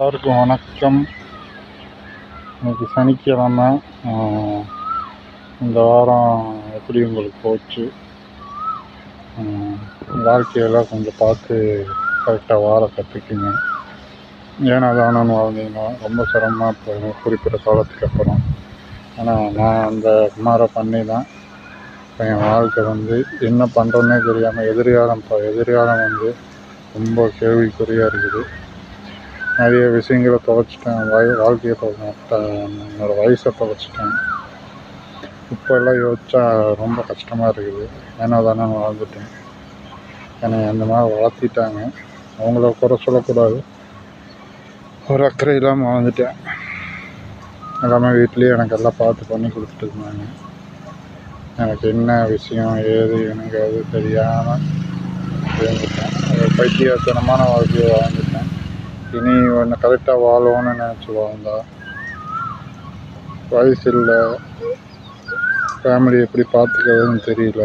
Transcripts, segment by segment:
எல்லாருக்கும் வணக்கம். இன்னைக்கு சனிக்கிழமை. இந்த வாரம் எப்படி உங்களுக்கு போச்சு? வாழ்க்கையெல்லாம் கொஞ்சம் பார்த்து கரெக்டாக வாழ கற்றுக்குங்க ஏன்னா தானன்னு வாழ்ந்தீங்கன்னா ரொம்ப சிரமமாக போயிடும் குறிப்பிட்ட காலத்துக்கு அப்புறம். ஆனால் நான் அந்த குமாரை பண்ணி தான் இப்போ என் வாழ்க்கை வந்து என்ன பண்ணுறோன்னே தெரியாமல் எதிர்காலம் இப்போ எதிர்காலம் வந்து ரொம்ப கேள்விக்குறியாக இருக்குது. நிறைய விஷயங்களை தொலைச்சிட்டேன். வய வாழ்க்கையை தொலைச்சிட்டேன். என்னோடய வயசை தொலைச்சிட்டேன். இப்போ எல்லாம் யோசிச்சா ரொம்ப கஷ்டமாக இருக்குது. ஏன்னா தானே வாழ்ந்துட்டேன். என்னை அந்த மாதிரி வளர்த்திட்டாங்க. அவங்கள குறை சொல்லக்கூடாது. ஒரு அக்கறை இல்லாமல் வாழ்ந்துட்டேன். எல்லாமே வீட்லேயே எனக்கு எல்லாம் பார்த்து பண்ணி கொடுத்துட்டு இருந்தாங்க. எனக்கு என்ன விஷயம் ஏது எனக்கு அது தெரியாமல் இருந்துட்டேன். ஒரு பைத்தியத்தனமான வாழ்க்கையை வாழ்ந்துட்டேன். இனி ஒன்று கரெக்டாக வாழணும்னு நினச்சி வாழ்ந்தா வயசு இல்லை. ஃபேமிலி எப்படி பார்த்துக்கிறதுன்னு தெரியல.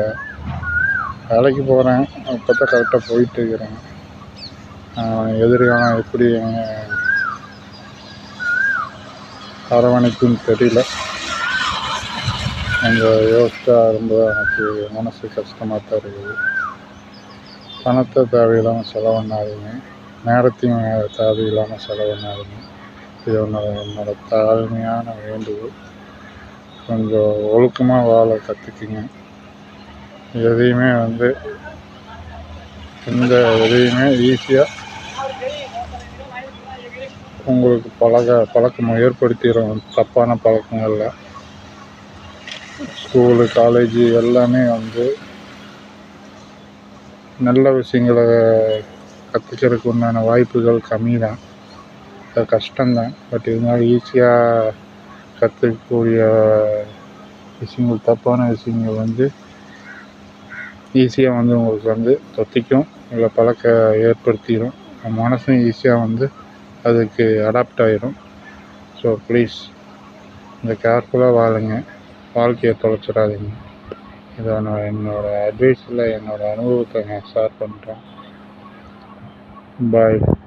வேலைக்கு போகிறேன் அப்போ தான் கரெக்டாக போயிட்டு இருக்கிறேன். எதிர்காலம் எப்படி அரவணைக்குன்னு தெரியல. அந்த யோசிச்சா ரொம்ப எனக்கு மனசு கஷ்டமாக தான் இருக்குது. பணத்தை தேவையில்லாமல் செலவண்ணாதீங்க நேரத்தையும் தேவையில்லாமல் செலவண்ணாதீங்க இது என்னோட என்னோட தாழ்மையான வேண்டுகோள். கொஞ்சம் ஒழுக்கமாக வாழ கற்றுக்குங்க எதையுமே வந்து எந்த எதையுமே ஈஸியாக உங்களுக்கு பழக பழக்கம் ஏற்படுத்திடும் தப்பான பழக்கங்களில். ஸ்கூலு காலேஜு எல்லாமே வந்து நல்ல விஷயங்களை கற்றுக்கிறதுக்கு உண்டான வாய்ப்புகள் கம்மி தான் அது கஷ்டம்தான். பட் இருந்தாலும் ஈஸியாக கற்றுக்கக்கூடிய விஷயங்கள் தப்பான விஷயங்கள் வந்து ஈஸியாக வந்து உங்களுக்கு வந்து தொத்திக்கும். இல்லை பழக்க ஏற்படுத்திடும் மனசும் ஈஸியாக வந்து அதுக்கு அடாப்ட் ஆகிடும் ஸோ ப்ளீஸ் இந்த கேர்ஃபுல்லாக வாழுங்க. வாழ்க்கையை தொலைச்சிடாதீங்க. இதை நான் என்னோடய அட்வைஸில் என்னோடய அனுபவத்தை நான் ஷேர் பண்ணுறேன் Bye.